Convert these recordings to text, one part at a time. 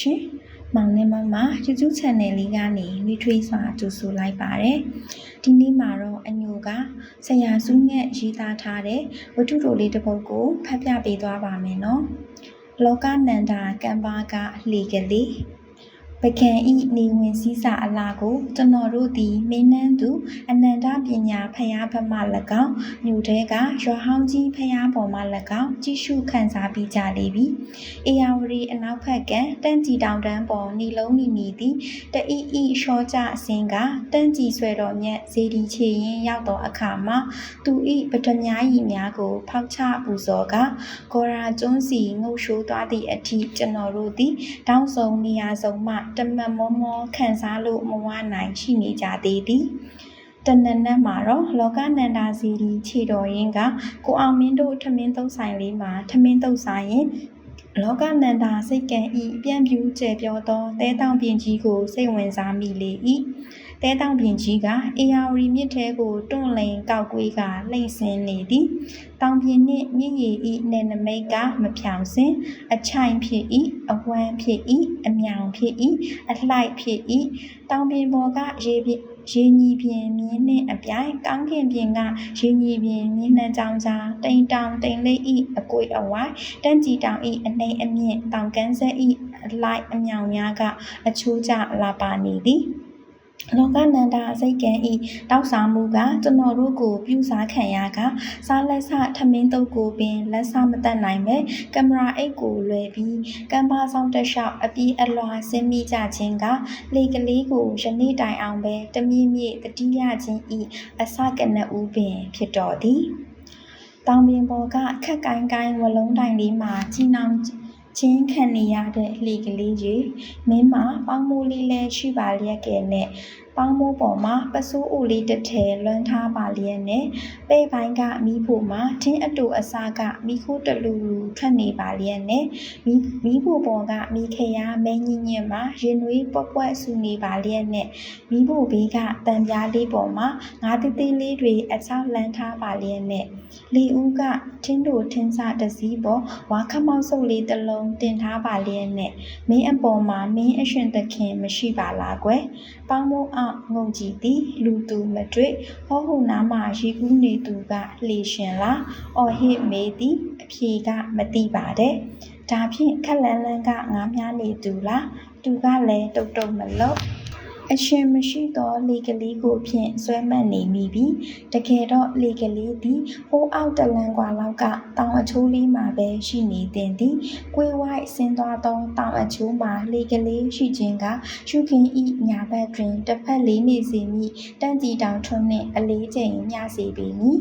ရှင်။မောင်နှမမ YouTube Channel လေးကနေနှွေးထွေးစွာကြိုဆိုလိုက်ပါတယ်။ဒီနေ့မှာတော့အညိုကဆရာစုနဲ့ရေးသားထားတဲ့ဝတ္ထုတိုလေးတစ်ပုဒ်ကိုဖတ်ပြပေးသွားပါမယ်နော်။လောကနန္ဒာကမ္ဘာကလှေကလေး ပကံဤနေဝင်စည်းစာအလားကိုကျွန်တော်တို့သည်မင်းနှန်းသူအနန္တပညာဖျားဖမ၎င်းမြို့တဲကရွာဟောင်းကြီးဖျားပေါ်မှ၎င်းကြည့်ရှုခန်းစားပြီးကြလေပြီအေယာဝရီအနောက်ဘက်ကတန့်ကြည်တောင်တန်းပေါ်နီလုံးနီနီသည်တအီအီရှောကြအစင်းကတန့်ကြည်ဆွဲတော်မြတ်ဇေဒီချေရင်ရောက်သောအခါမှာသူဤပထမကြီးများကိုဖောက်ချပူဇော်ကဂေါရာကျွန်းစီငုတ်ရှိုးသွားသည့်အထိကျွန်တော်တို့သည်တောင်းဆုံနေရာဆုံးမှတမတ်မောမောခန်းစားလို့မဝနိုင်ရှိနေကြသေးသည်တနနက်မှာတော့လောကနန္ဒာစီဒီခြေတော်ရင်းကကိုအောင်မင်းတို့ထမင်းသုံးဆိုင်လေးမှာထမင်းသုံးဆိုင်ရင်လောကနန္ဒာစိတ်ကံဤပြန့်ပြူးကျဲပြောသောတဲတောင်ပြင်ကြီးကိုစိတ်ဝင်စားမိလေ၏ တဲတောင်ပြင်ကြီးကအေယာဝတီမြစ်ထဲကိုတွန့်လိန်ကောက်ကွေးကလှိမ့်ဆင်းနေသည်တောင်ပြင်နှင့်မြစ်ရည်ဤနယ်နမိတ်ကမဖြောင်စင်အချိုင်ဖြစ်၏အဝမ်းဖြစ်၏အမြောင်ဖြစ်၏အလှိုက်ဖြစ်၏တောင်ပြင်ပေါ်ကရေပြရေညီပြင်မြင်းနှင့်အပြိုင်ကောင်းကင်ပြင်ကရေညီပြင်မြင်းနှံကြောင်ကြားတိမ်တောင်တိမ်လေးဤအကွေအဝိုင်းတန့်ကြည်တောင်ဤအနေအမြင့်တောင်ကန်းဆက်ဤအလိုက်အမြောင်များကအချိုးကျလာပါနေသည် လောကနန္ဒာစိတ်ကံဤတောက်စားမှုကကျွန်တော်တို့ကိုပြုစားခံရကစားလက်ဆထမင်းတုပ်ကိုပင်လက်ဆမတက်နိုင်ပဲကင်မရာအိတ်ကိုလွယ်ပြီးကမ်ပါဆောင်တက်လျှောက်အပြေးအလွှာဆင်းမိကြခြင်းကလေကလေးကိုယနေ့တိုင်အောင်ပဲတမြင့်မြင့်တတိယခြင်းဤအစကနဦးပင်ဖြစ်တော်သည်တောင်ပြင်ပေါ်ကခက်ကိုင်းကိုင်းဝလုံးတိုင်လေးမှာကြီးနောင် ချင်းခံနေရတဲ့လှေကလေးကြီးမင်းမပေါင်းမိုးလေးလဲရှိပါလျက်ကဲနဲ့ပေါင်းမိုးပေါ်မှာပစိုးအိုလေးတစ်ထည်လွှမ်းထားပါလျက်နဲ့ပဲ့ပိုင်းကမိဖို့မှာထင်းအတူအစားကမိခိုးတလူလူထွက်နေပါလျက်နဲ့မိမိဖို့ပေါ်ကမိခရမင်းကြီးညင်မှာရင်နွေးပွက်ပွက်ဆူနေပါလျက်နဲ့မိဖို့ဘေးကတံပြားလေးပေါ်မှာငါးသေးသေးလေးတွေအချောက်လန်းထားပါလျက်နဲ့ လေဦးကထင်းတို့ထင်းစတစည်းပေါ်ဝါခမောက်ဆုပ်လေးတစ်လုံးတင်ထားပါလျက်နဲ့မင်းအပေါ်မှာမင်းအရှင်သခင်မရှိပါလားကွယ်ပေါင်းမိုးအောင်ငုံကြည့်သည်လူသူမတွေ့ဟောဟုနားမှရီကူးနေသူကလှေရှင်လားအော်ဟစ်မေးသည်အဖြေကမသိပါတဲ့ဒါဖြင့်ခက်လန်းလန်းကငားများနေသူလားသူကလည်းတုတ်တုတ်မလို့ အရှင်မရှိသောလေကလေးကိုဖြင့်ဆွဲမှတ်နေမိပြီတကယ်တော့လေကလေးသည်ဟိုးအောက်တလန်ကွာလောက်ကတောင်အချိုးလေးမှာပဲရှိနေတင်သည်ကိုယ်ဝိုက်ဆင်းသွားသောတောင်အချိုးမှာလေကလေးရှိခြင်းကရှုခင်ဤညာဘက်တွင်တစ်ဖက်လေးနေစီမိတန့်ကြည်တောင်ထွန်းနှင့်အလေးချိန်မျှစေပေမည်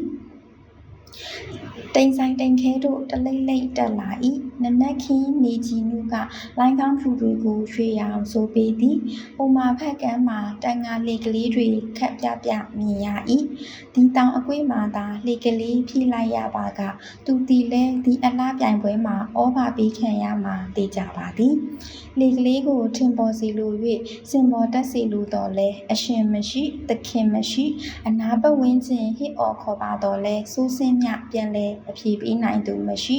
တိမ်ဆိုင်တိမ်ခဲတို့တလိမ့်လိမ့်တက်လာ၏နနက်ခင်းနေကြီးနုကလိုင်းကောင်းဖြူတွေကိုရွှေရောင်ဆိုပေးသည်ဟိုမာဖက်ကမ်းမှာတန်ငါလေကလေးတွေခက်ပြပြမြင်ရ၏ဒီတောင်အကွေ့မှာသာလေကလေးဖြိလိုက်ရပါက သူတီလဲဒီအလားပြိုင်ပွဲမှာဩဘာပေးခံရမှာသိကြပါသည်လေကလေးကိုထင်ပေါ်စီလို၍စင်ပေါ်တက်စီလိုတော့လဲအရှင်မရှိသခင်မရှိအနာပတ်ဝန်းကျင်ဟစ်အော်ခေါ်ပါတော့လဲစိုးစင်းမြပြန်လဲအပြေပေးနိုင်သူမရှိ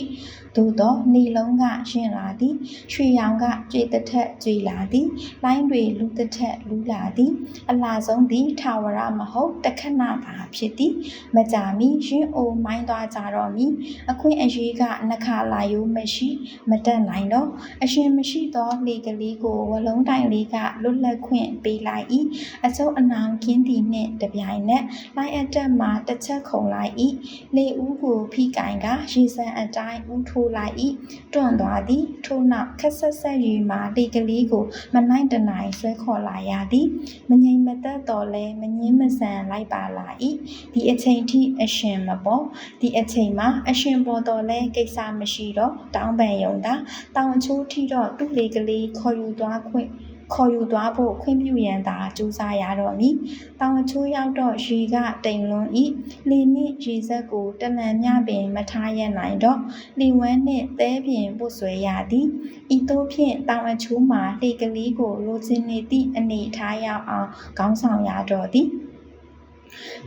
သို့တော့နေလုံးကရှင်လာသည်ရွှေရောင်ကကြွေတစ်ထက်ကြွေလာသည်လိုင်းတွေလူတစ်ထက်လူလာသည်အလားဆုံးသည်ထာဝရမဟုတ်တခဏသာဖြစ်သည်မကြာမီရှင်အိုမိုင်းသွားကြတော့မီအခွင့်အရေးကနှခါလာယိုးမရှိ မတက်နိုင်တော့အရှင်မရှိသောလေကလေးကိုဝလုံးတိုင်လေးကလွတ်လပ်ခွင့်ပေးလိုက်၏အစုပ်အနောင်ကင်းသည်နှင့်တပြိုင်နက်လိုင်းအတက်မှာတစ်ချက်ခုံလိုက်၏လေဦးကိုဖိကင်ကရေစံအတိုင်းဦးထိုးလိုက်၏တွန့်သွားသည်ထို့နောက်ခက်ဆက်ဆက်ရီမှာလေကလေးကိုမနိုင်တနိုင်ဆွဲခေါ်လာရသည်မငြိမ်မသက်တော်လဲမငင်းမဆန်လိုက်ပါလာ၏ဒီအချိန်ထိအရှင်မပေါ်ဒီအချိန်မှာအရှင်ပေါ်တော်လဲကိစ္စမရှိတော့တောင်းပန်ယုံသာတောင်အချိုးထိတော့သူ့လေကလေးခေါ်ယူသွားခွင့် ခေါ်ယူသွားဖို့ခွင့်ပြုရန်သာကြိုးစားရတော့မည်။တောင်အချိုးရောက်တော့ရေကတိမ်လွန်၏။လေနှင့်ရေစက်ကိုတလန်မြပင်မထားရနိုင်တော့လီဝမ်းနှင့်သဲပြင်ပုတ်ဆွဲရသည်။ဤသို့ဖြင့်တောင်အချိုးမှာလေကလေးကိုလိုချင်နေသည့်အနေထားရောက်အောင်ခေါင်းဆောင်ရတော့သည်။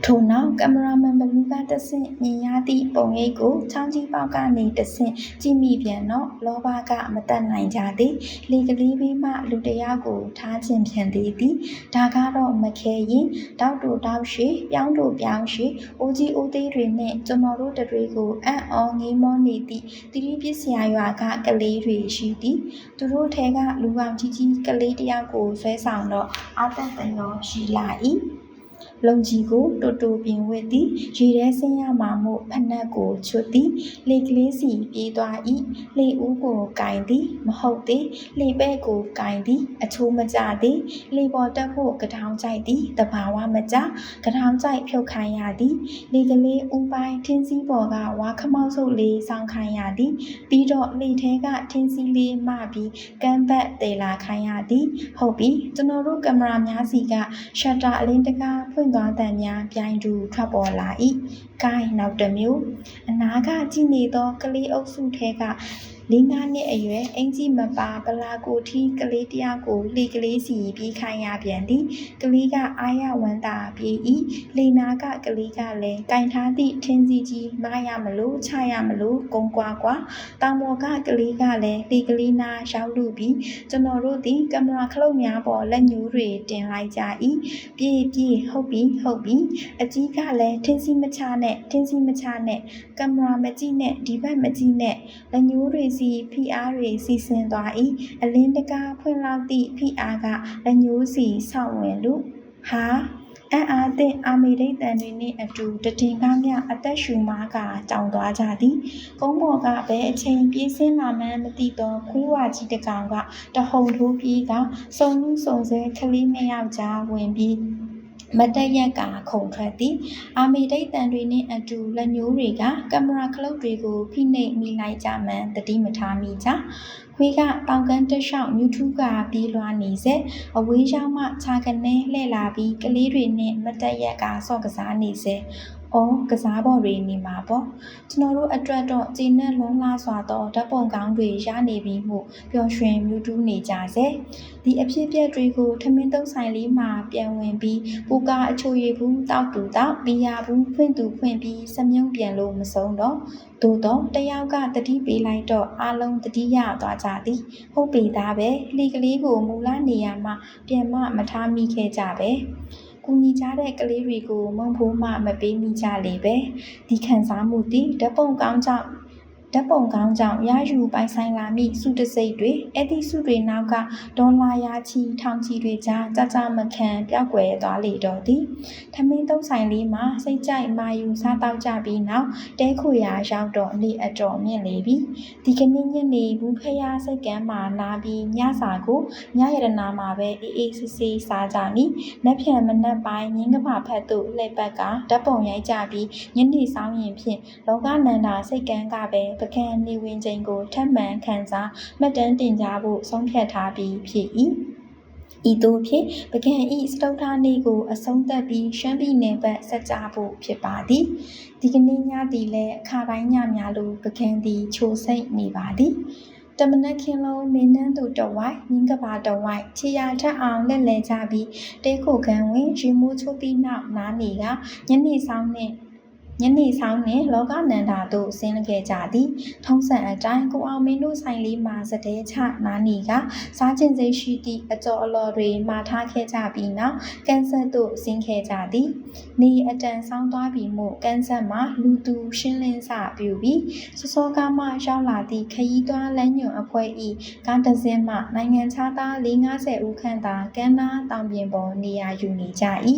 ထို့နောက်ကင်မရာမန်ဘလူးကတဆင့်မြင်ရသည့်ပုံရိပ်ကိုချောင်းကြီးပေါက်ကနေတဆင့်ကြည့်မိပြန်တော့လောဘကမတတ်နိုင်ကြသည်လေကလေးဘေးမှလူတစ်ယောက်ကိုထားခြင်းဖြန်သေးသည်ဒါကတော့မခဲရင်တောက်တူတောက်ရှိပြောင်းတူပြောင်းရှိအိုးကြီးအိုးသေးတွေနဲ့ကျွန်တော်တို့တွေကိုအံ့ဩငေးမောနေသည့်တိတိပစ္စယရွာကကလေးတွေရှိသည်သူတို့ထဲကလူကောင်ကြီးကြီးကလေးတစ်ယောက်ကိုဆွဲဆောင်တော့အာတတ်တရောရှိလာ၏ လုံကြီးကိုတူတူပင်ဝစ်သည်ရေထဲဆင်းရမှာမို့ဖနက်ကိုချွတ်သည်လေကလေးစီပြေးသွား၏လေဦးကိုကင်သည်မဟုတ်သည်လေပဲ့ကိုကင်သည်အချိုးမကျသည်လေပေါ်တက်ဖို့ကထောင်ကြိုက်သည်တဘာဝမကျကထောင်ကြိုက်ဖြုတ်ခိုင်းရသည်လေကလေးဦးပိုင်းထင်းစည်းပေါ်ကဝါခမောက်ဆုပ်လေးဆောင်းခိုင်းရသည်ပြီးတော့လေထဲကထင်းစည်းလေးမှပြီးကမ်းဘတ်တေလာခိုင်းရသည်ဟုတ်ပြီကျွန်တော်တို့ကင်မရာများစီကရှတ်တာအလင်းတကားဖွင့်သွားတန်များပြိုင်တူထွက်ပေါ်လာ၏ကိုင်းနောက်တစ်မျိုးအနာကကြည့်နေသောကလေးအုပ်စုထဲက လေးငါးနှစ်အရွယ်အင်ကြီးမပါဗလာကိုထီကလေးတယောက်ကိုလှေကလေးစီပြေးခိုင်းရပြန်သည်ကလေးကအာရဝန္တာပြေး၏လေနာကကလေးကလည်းကင်ထားသည့်ထင်းစီကြီးမရမလို့ချရမလို့ကုန်းကွာကွာတောင်ပေါ်ကကလေးကလည်းလှေကလေးနာရောက်လူပြီးကျွန်တော်တို့သည်ကင်မရာခလုတ်များပေါ်လက်ညှိုးတွေတင်လိုက်ကြ၏ပြေးပြေးဟုတ်ပြီဟုတ်ပြီအကြီးကလည်းထင်းစီမချနဲ့ထင်းစီမချနဲ့ကင်မရာမကြည့်နဲ့ဒီဘက်မကြည့်နဲ့လက်ညှိုးတွေစီဖိအားတွေစီစဉ်သွား၏အလင်းတကားဖွင့်လောက်သည့်ဖိအားကလက်ညှိုးစီဆောက်ဝင်လူဟာအံ့အားသင့်အာမေရိတ်တန်တွေနှင့်အတူတည်ငါမြအသက်ရှူမားကကြောင်သွားကြသည်ကုန်းပေါ်ကဘယ်အချိန်ပြေးဆင်းလာမှန်းမသိသောခွေးဝါကြီးတစ်ကောင်ကတဟုန်ထိုးပြေးကစုံလူစုံစဲကလေးနှစ်ယောက်ကြားဝင်ပြီး မတည့်ရက်ကခုန်ထွက်သည် အာမီဒိတ်တန်တွေနှင့်အတူလက်ညှိုးတွေကကင်မရာခလုတ်တွေကိုဖိနှိပ်မိလိုက်ကြမှန်တတိမထားမိကြခွေးကတောင်ကန်းတက်လျှောက်မြူထူးကပြေးလွှားနေစေအဝေးရောက်မှခြာကနေလှည့်လာပြီးကလေးတွေနဲ့မတက်ရက်ကဆော့ကစားနေစေ။ အော်ကစားပေါ်တွေနေမှာပေါ့။ကျွန်တော်တို့အတွက်တော့ကျင်းနဲ့လုံးလားစွာသောဓာတ်ပုံကောင်းတွေရနေပြီးမှုပျော်ရွှင်မြူးတူးနေကြစေ။ဒီအဖြစ်အပျက်တွေကိုထမင်းတုံးဆိုင်လေးမှာပြန်ဝင်ပြီးပူကာအချိုရည်ဘူးတောက်တူတောက်ဘီယာဘူးဖွင့်သူဖွင့်ပြီးစမြုံပြန်လို့မဆုံးတော့။သို့တော့တယောက်ကတတိပေးလိုက်တော့အလုံးတတိယသွားကြသည်။ဟုတ်ပေသားပဲ။လှီကလေးကိုမူလနေရာမှာပြန်မမထားမိခဲ့ကြပဲ။ ကူညီကြတဲ့ကလေးတွေကိုမုံဖိုးမှမပေးမိကြလေပဲဒီခံစားမှုသည်ဓပုံကောင်းကြောင့် ဓပုံကောင်းကြောင့်ရယူပိုင်ဆိုင်လာမိစုတစိတ်တွေအဲ့ဒီစုတွေနောက်ကဒေါ်လာရာချီထောင်ချီတွေကြားကြကြမခံပြောက်ွယ်သွားလေတော့သည်ထမင်းသုံးဆိုင်လေးမှာစိတ်ကြိုက်မာယူစားတောက်ကြပြီးနောက်တဲခွေရာရောက်တော့နေအတော်မြင့်လေပြီဒီကနေ့ညနေဘူးဖျားစိတ်ကမ်းမှာနာပြီးညစာကိုညရတနာမှာပဲအေးအေးဆေးဆေးစားကြမိနက်ဖြန်မနက်ပိုင်းငင်းကမာဖက်သို့လှည့်ပတ်ကဓာတ်ပုံရိုက်ကြပြီးညနေဆောင်ရင်ဖြင့်လောကနန္ဒာစိတ်ကမ်းကပဲပကံနေဝင်ချိန်ကိုထပ်မံခန်းစားမှတ်တမ်းတင်ကြဖို့ဆုံးဖြတ်ထားပြီးဖြစ်၏ဤသို့ဖြင့်ပကံဤစတုထာနေ့ကိုအဆုံးသတ်ပြီးရှမ်းပြည်နယ်ဘက်ဆက်ကြဖို့ဖြစ်ပါသည်ဒီကနေ့ညသည်လည်းအခါတိုင်းညများလိုပကံသည်ချိုစိတ်နေပါသည်တမနက်ခင်းလုံးမင်းနှန်းသူတဝိုက်မြင်းကပါတဝိုက်ခြေရထက်အောင်လက်လဲကြပြီးတဲခိုကံဝင်ရီမိုးချိုးပြီးနောက်နားနေကညနေဆောင်နဲ့ ညနေဆောင်နှင့်လောကနန္ဒာတို့ဆင်းခဲ့ကြသည် ထုံးစံအတိုင်းကိုအောင်မင်းတို့ဆိုင်လေးမှာစတဲ့ချနာနီကစားခြင်းစိတ်ရှိသည့်အကျော်အလော်တွေမှာထားခဲ့ကြပြီးနောက်ကန်ဆတ်တို့ဆင်းခဲ့ကြသည်နေအတန်ဆောင်းသွားပြီးမှကန်ဆတ်မှာလူသူရှင်းလင်းစပြုပြီးစောစောကမှရောက်လာသည့်ခရီးသွားလမ်းညွန်အဖွဲ့၏ကားတစ်စင်းမှနိုင်ငံခြားသား450ဦးခန့်သာကမ်းနားတောင်ပြင်ပေါ်နေရာယူနေကြ၏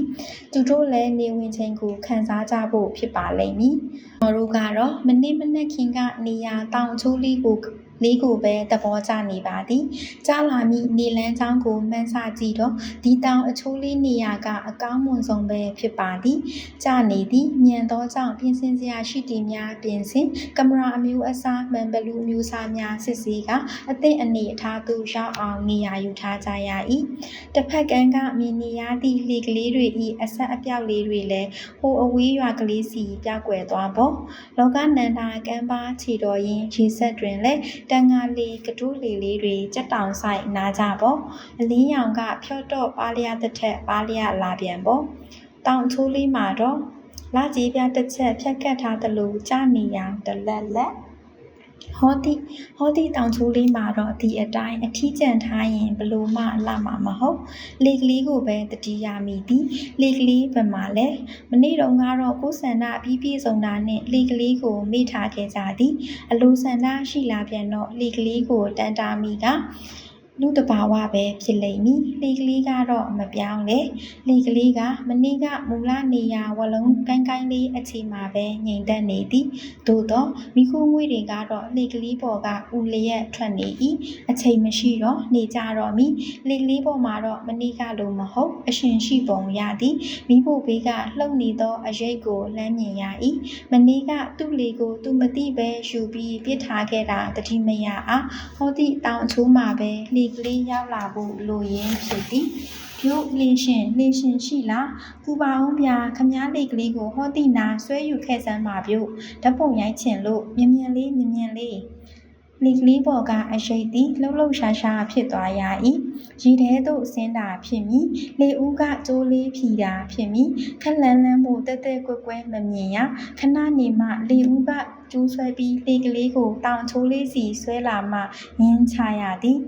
သူတို့လည်းနေဝင်ချိန်ကိုခံစားကြဖို့ဖြစ်ပါလိမ့်မည်။ကျွန်တော်တို့ကတော့မနေ့မနေ့ခင်ကနေရာတောင်ချိုးလေးကို လေးကိုပဲသဘောကျနေပါသည်ကြားလာမိနေလန်းချောင်းကိုမှန်းဆကြည့်တော့ဒီတောင်အချိုးလေးနေရာကအကောင်းမွန်ဆုံးပဲဖြစ်ပါသည်ကြာနေသည်မြန်သောကြောင့်ပြင်ဆင်စရာရှိသည်များပြင်ဆင်ကင်မရာအမျိုးအစားမှန်ဘလူးမျိုးစားများစစ်ဆေးကအသင့်အနေအထားသို့ရောက်အောင်နေရာယူထားကြရ၏တစ်ဖက်ကန်းကမြင်နေရသည့်လှေကလေးတွေ၏အဆက်အပြောက်လေးတွေလည်းဟိုအဝေးရွာကလေးစီပြောက်ွယ်သွားပေါ့လောကနန္ဒာကမ်းပါခြေတော်ရင်ရေဆက်တွင်လည်းတန်ငါလီကတူးလီလေးတွေကြက်တောင်ဆိုင်နာကြပေါ့အလင်းရောင်ကဖြော့တော့ပါလျက်တစ်ထက်ပါလျက်လာပြန်ပေါ့တောင်ချိုးလေးမှာတော့လာကြီးပြတစ်ချက်ဖြတ်ကတ်ထားသလိုကြာနေရန်တလက်လက် ဟောတိဟောတိတောင်ချိုးလေးမှာတော့ဒီအတိုင်းအထီးကျန်ထားရင်ဘလို့မှလာမှာမဟုတ်လေကလေးကိုပဲတတိယမိသည်လေကလေးဘယ်မှာလဲမနေ့တုန်းကတော့ကိုယ်ဆန္ဒပြီးပြည့်စုံတာနဲ့လေကလေးကိုမေ့ထားခဲ့ကြသည်အလိုဆန္ဒရှိလာပြန်တော့လေကလေးကိုတန်တာမိက လူတဘာဝပဲဖြစ်လိမ့်မည်လေကလေးကတော့မပြောင်းလေလေကလေးကမနေ့ကမူလနေရာဝလုံးကိုင်းကိုင်းလေးအခြေမှာပဲငြိမ်သက်နေသည်သို့တော့မိခိုးငွေတွေကတော့လေကလေးပေါ်ကဦးလျက်ထွက်နေ၏အချိန်မရှိတော့နေကြတော့မီလေကလေးပေါ်မှာတော့မနေ့ကလိုမဟုတ်အရှင်ရှိပုံရသည်မိဖို့ဘေးကလှုပ်နေသောအရိတ်ကိုလမ်းမြင်ရ၏မနေ့ကသူ့လေကိုသူမသိပဲယူပြီးပြစ်ထားခဲ့တာတတိမရအားဟောသည့်တောင်အချိုးမှာပဲလေကလေးရောက်လာဖို့လိုရင်းဖြစ်သည်ပြုတ်လင်းရှင်လင်းရှင်ရှိလားကူပါအောင်ဗျာခမားလေကလေးကိုဟောသည့်နာဆွဲယူခဲ့စမ်းပါပြုတ်ဓာတ်ပုံရိုက်ချင်လို့မြင်မြန်လေးမြင်မြန်လေး လေကလေးပေါ်ကအရှိတ်သည်လှုပ်လှုပ်ရှားရှားဖြစ်သွားရ၏ရီထဲသို့ဆင်းတာဖြစ်မည်လေဦးကကြိုးလေးဖြီတာဖြစ်မည်ခက်လန်းလန်းဖို့တက်တက်ကွက်ကွဲမမြင်ရခဏနေမှလေဦးကကျူးဆွဲပြီးလေကလေးကိုတောင်ချိုးလေးစီဆွဲလာမှငင်းချရသည်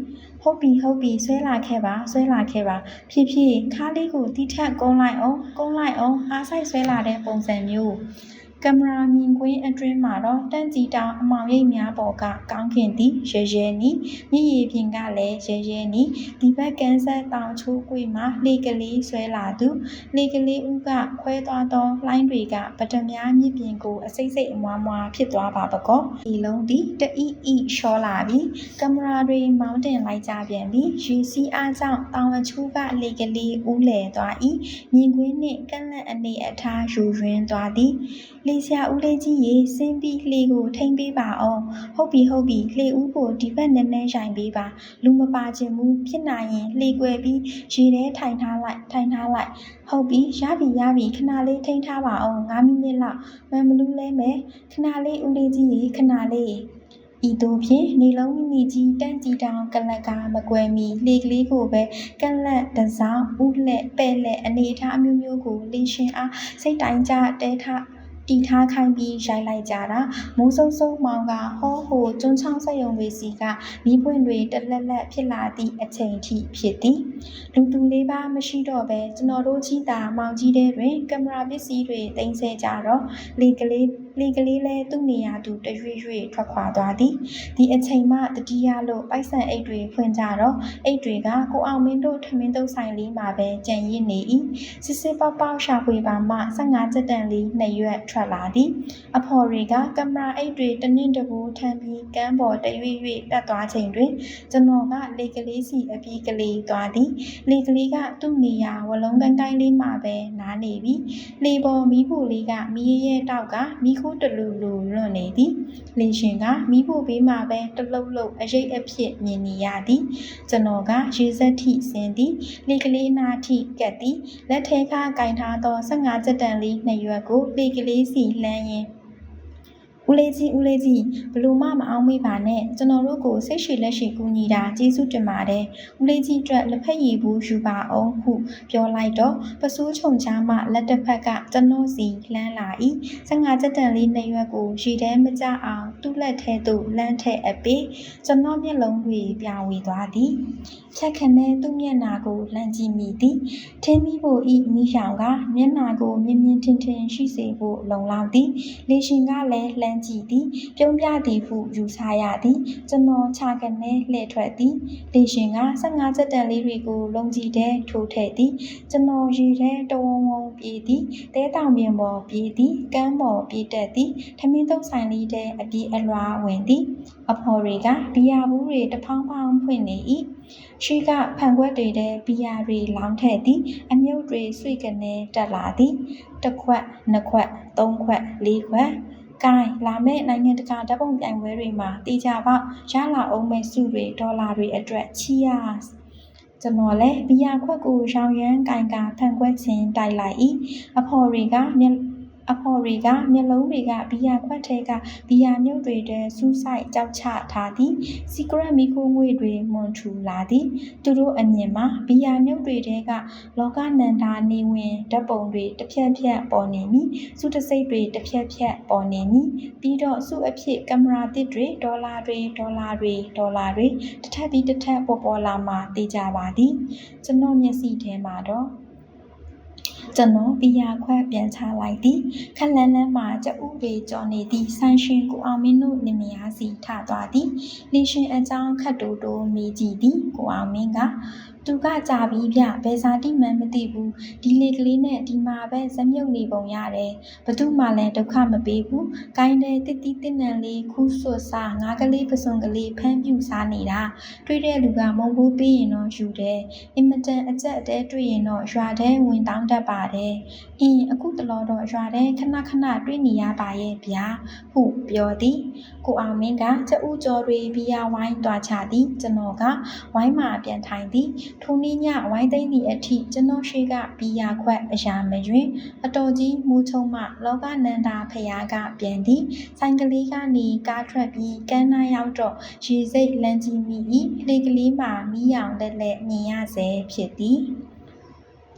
ဟုတ်ပြီဟုတ်ပြီဆွဲလာခဲ့ပါဆွဲလာခဲ့ပါဖြစ်ဖြစ်ခါးလေးကိုတိထက်ကုန်းလိုက်အောင်ကုန်းလိုက်အောင်အားဆိုင်ဆွဲလာတဲ့ပုံစံမျိုး ကင်မရာမြင်ကွင်းအတွင်းမှာတော့တန့်ကြည်တောင်အမောင်ရိပ်များပေါ်ကကောင်းခင်သည်ရဲရဲနီမြည်ရည်ပြင်ကလည်းရဲရဲနီဒီဘက်ကန်းဆက်တောင်ချိုးကွေမှာလေကလေးဆွဲလာသူလေကလေးဦးကခွဲသွားသောလှိုင်းတွေကပထမမြစ်ပြင်ကိုအစိတ်စိတ်အမွားမွားဖြစ်သွားပါပကောဒီလုံးသည်တအီအီရှောလာပြီးကင်မရာတွေမောင်းတင်လိုက်ကြပြန်ပြီးရေစီးအားကြောင့်တောင်အချိုးကလေကလေးဦးလဲသွား၏မြင်ကွင်းနှင့်ကန့်လန့်အနေအထားယူရင်းသွားသည်လေဆရာဦးလေးကြီးရေစင်းပြီးလေကိုထိမ့်ပေးပါအောင်ဟုတ်ပြီဟုတ်ပြီလေဦးကိုဒီဘက်နည်းနည်းရိုင်ပေးပါလူမပါခြင်းမူဖြစ်နိုင်ရင်လေကွယ်ပြီးရေထဲထိုင်ထားလိုက်ထိုင်ထားလိုက်ဟုတ်ပြီရပြီရပြီခဏလေးထိန်းထားပါအောင်9မိနစ်လောက်မန်မလူးလဲမယ်ခဏလေးဦးလေးကြီးရေခဏလေးဤသို့ဖြင့်နေလုံးမိမိကြီးတန့်ကြည်တောင်ကလက်ကမကွယ်မီလေကလေးကိုပဲကက်လက်တစောင်းဥလက်ပဲ့လက်အနေအထားအမျိုးမျိုးကိုလေရှင်အားစိတ်တိုင်းကြတဲထား တီထားခိုင်းပြီးရိုက်လိုက်ကြတာမိုးဆုံဆုံမောင်ကဟောဟိုကျွန်းချောင်းဆက်ယုံတွေစီကမိပွင့်တွေတလက်လက်ဖြစ်လာသည့်အချိန်ထိဖြစ်သည်လူသူလေးပါမရှိတော့ပဲကျွန်တော်တို့ကြီးတာမောင်ကြီးတဲ့တွင်ကင်မရာပစ္စည်းတွေတင်ဆက်ကြတော့လေကလေး လေကလေးလဲသူ့နေရာသူတရွေ့ရွေ့ထွက်ခွာသွားသည်ဒီအချိန်မှတတိယလို့ပိုက်ဆံအိတ်တွေဖွင့်ကြတော့အိတ်တွေကကိုအောင်မင်းတို့ထမင်းတုပ်ဆိုင်လေးမှာပဲကြံရစ်နေ၏စစ်စစ်ပေါက်ပေါက်ရှာဖွေပါမှ15စက်တန်လေးနှစ်ရွက်ထွက်လာသည်အဖော်တွေကကင်မရာအိတ်တွေတနင့်တပူထမ်းပြီးကမ်းပေါ်တရွေ့ရွေ့တက်သွားချိန်တွင်ကျွန်တော်ကလေကလေးစီအပြီးကလေးသွားသည်လေကလေးကသူ့နေရာဝလုံးကိုင်းကိုင်းလေးမှာပဲနားနေပြီလေပေါ်မီးဖို့လေးကမီးရဲတောက်ကမီးခိုးတလူလူလွန့်နေသည်လင်ရှင်ကမီးဖို့ဘေးမှာပဲတလုတ်လုတ်အရိပ်အဖြစ်မြင်နေရသည်ကျွန်တော်ကရေစက်ထိဆင်းသည်လေကလေးနာထိကက်သည်လက်ထဲကကင်ထားသော15စက်တန်လေးနှစ်ရွက်ကိုလေကလေးစီလှမ်းရင်း ဦးလေးကြီးဦးလေးကြီးဘလို့မှမအောင်မေးပါနဲ့ကျွန်တော်တို့ကိုစိတ်ရှိလက်ရှိကူညီတာကျေးဇူးတင်ပါတယ်ဦးလေးကြီးအတွက်လက်ဖက်ရည်ဘူးယူပါအောင်ဟုပြောလိုက်တော့ပစိုးချုံချားမှလက်တစ်ဖက်ကကျွန်တော်စီလှမ်းလာ၏15ချက်တန်လေးနှစ်ရွက်ကိုရေထဲမကျအောင်သူ့လက်ထဲသို့လမ်းထဲအပ်ပြီးကျွန်တော်မျက်လုံးတွေပြဝေသွားသည် ချက်ခနဲသူ့မျက်နာကိုလှမ်းကြည့်မိသည်ထင်းမိဖို့ဤမိရှောင်ကမျက်နာကိုမြင်မြင်ထင်ထင်ရှိစေဖို့လုံလောက်သည်လေရှင်ကလည်းလှမ်းကြည့်သည် ပြုံးပြသည်ဟုယူဆရသည် ကျွန်တော်ခြာကနေလှည့်ထွက်သည်လေရှင်က15ချက်တန်လေးတွေကိုလုံကြည့်တဲ့ထိုးထည့်သည်ကျွန်တော်ရေထဲတဝုံဝုံပြေးသည်တဲတောင်ပြင်ပေါ်ပြေးသည်ကမ်းပေါ်ပြေးတက်သည်ထမင်းတုပ်ဆိုင်လေးတဲ့အပြေးအလွာဝင်သည် အဖော်တွေကဘီယာဘူးတွေတဖောင်းဖောင်းဖွင့်နေ၏ ရှိကဖန်ခွက်တွေတဲ့ဘီယာတွေလောင်းထည့်သည် အမြုပ်တွေဆွေကနေတက်လာသည်တစ်ခွက်နှစ်ခွက်သုံးခွက်လေးခွက်ကိုင်းလာမယ့်နိုင်ငံတကာဓာတ်ပုံပြိုင်ပွဲတွေမှာတေချာပေါက်ရလာအောင်မဲ့စုတွေဒေါ်လာတွေအတွက် cheers ကျွန်တော်လည်းဘီယာခွက်ကိုရောင်ရမ်းကင်ကာဖန်ခွက်ချင်းတိုက်လိုက်၏အဖော်တွေကမျက် အဖော်တွေတွေကမျက်လုံးတွေကဘီယာခွက်ထဲကဘီယာမြုပ်တွေတဲစူးဆိုင်ကြောက်ချထားသည်စီကရက်မီခိုးငွေတွေမွန်ထူလာသည် သူတို့အမြင်မှာဘီယာမြုပ်တွေတဲကလောကနန္ဒာနေဝင်ဓာတ်ပုံတွေတစ်ဖြက်ဖြက်ပေါ်နေမည်စုတစိတ်တွေတစ်ဖြက်ဖြက်ပေါ်နေမည်ပြီးတော့စုအဖြစ်ကင်မရာတစ်တွေဒေါ်လာတွေဒေါ်လာတွေဒေါ်လာတွေတစ်ထပ်ပြီးတစ်ထပ်ပေါ်ပေါ်လာမှတေးကြပါသည်ကျွန်တော်မျက်စိထဲမှာတော့ ကျွန်တော်ဘီယာခွက်ပြန်ချလိုက်သည်ခက်လန်းလန်းမှာကျဥတွေကြော်နေသည့်ဆန်းရှင်ကိုအောင်မင်းတို့လင်မယားစီထသွားသည်လီရှင်အကြောင်းခတ်တိုးတိုးမိကြည့်သည်ကိုအောင်မင်းက သူကကြာပြီးဗျဘယ်စာတိမှန်းမသိဘူးဒီလေကလေးနဲ့ဒီမှာပဲဇမြုပ်နေပုံရတယ်ဘသူမှလည်းဒုက္ခမပေးဘူးကိုင်းတဲ့တစ်တီးတစ်နံလေးခူးဆွတ်စားငါးကလေးပစုံကလေးဖမ်းပြူစားနေတာတွေ့တဲ့လူကမုံဘူးပေးရင်တော့ယူတယ်အင်မတန်အကြက်အတဲတွေ့ရင်တော့ရွာထဲဝင်တောင်းတတ်ပါတယ်အင်းအခုတလောတော့ရွာထဲခဏခဏတွေ့နေရပါရဲ့ဗျာဟုပြောသည်ကိုအောင်မင်းကကျဥကျော်တွေဘီယာဝိုင်းတွားချသည်ကျွန်တော်ကဝိုင်းမှာပြန်ထိုင်သည်ထိုနေ့ညဝိုင်းသိမ့်သည့်အထိကျွန်တော်ရှိကဘီယာခွက်အရာမရွင်အတော်ကြီးမူးချုံမှလောကနန္ဒာဖရာကပြန်သည်ဆိုင်ကလေးကနေကားထွက်ပြီးကမ်းနားရောက်တော့ရေစိတ်လန်းကြီးမိ၏လေကလေးမှာမီးရောင်လက်လက်မြင်ရစေဖြစ်သည်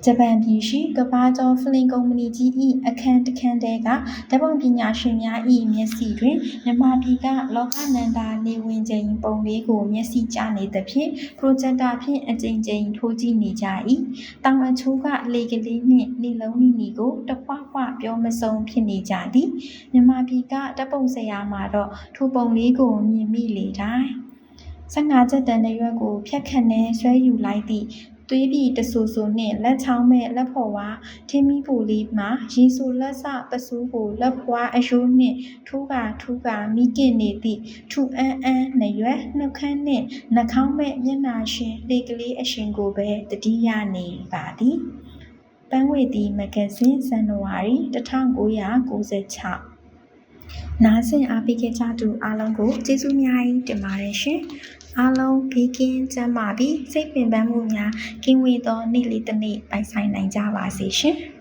ဂျပန်ပြည်ရှိကမ္ဘာကျော်ဖလင်ကုမ္ပဏီကြီး၏အခန်းတစ်ခန်းတဲကဓာတ်ပုံပညာရှင်များ၏မျက်စိတွင်မြန်မာပြည်ကလောကနန္ဒာနေဝင်ချိန်ပုံလေးကိုမျက်စိကျနေသဖြင့်ပရိုဂျက်တာဖြင့်အကြိမ်ကြိမ်ထိုးကြည့်နေကြ၏တောင်အချိုးကလေကလေးနှင့်နေလုံးနီနီကိုတဖွာဖွာပြောမဆုံးဖြစ်နေကြသည်မြန်မာပြည်ကဓာတ်ပုံဆရာမှာတော့ထိုပုံလေးကိုမြင်မိလေတိုင်း15ချက်တန်တဲ့ရွက်ကိုဖြတ်ခတ်နေဆွဲယူလိုက်သည့် သွေးပြည်တဆူဆူနှင့်လက်ချောင်းမဲ့လက်ဖော်ဝါထင်းမီပူလေးမှာရီဆူလက်စပစိုးကိုလက်ဖွာအယိုးနှင့်ထိုးကာထိုးကာမိကင့်နေသည့်ထူအန်းအန်းနရွယ်နှုတ်ခမ်းနှင့်နှာခေါင်းမဲ့မျက်နာရှင်လေကလေးအရှင်ကိုပဲတတိယနေပါသည်ပန်းဝေတီမဂ္ဂဇင်းဇန်နဝါရီ1996 နားဆင်အားပေးခဲ့ကြသူအားလုံးကိုကျေးဇူးများကြီးတင်ပါတယ်ရှင်။အားလုံးဘေးကင်းကျန်းမာပြီးစိတ်ပင်ပန်းမှုများကင်းဝေးသောနေ့လေးတစ်နေ့ပိုင်ဆိုင်နိုင်ကြပါစေရှင်။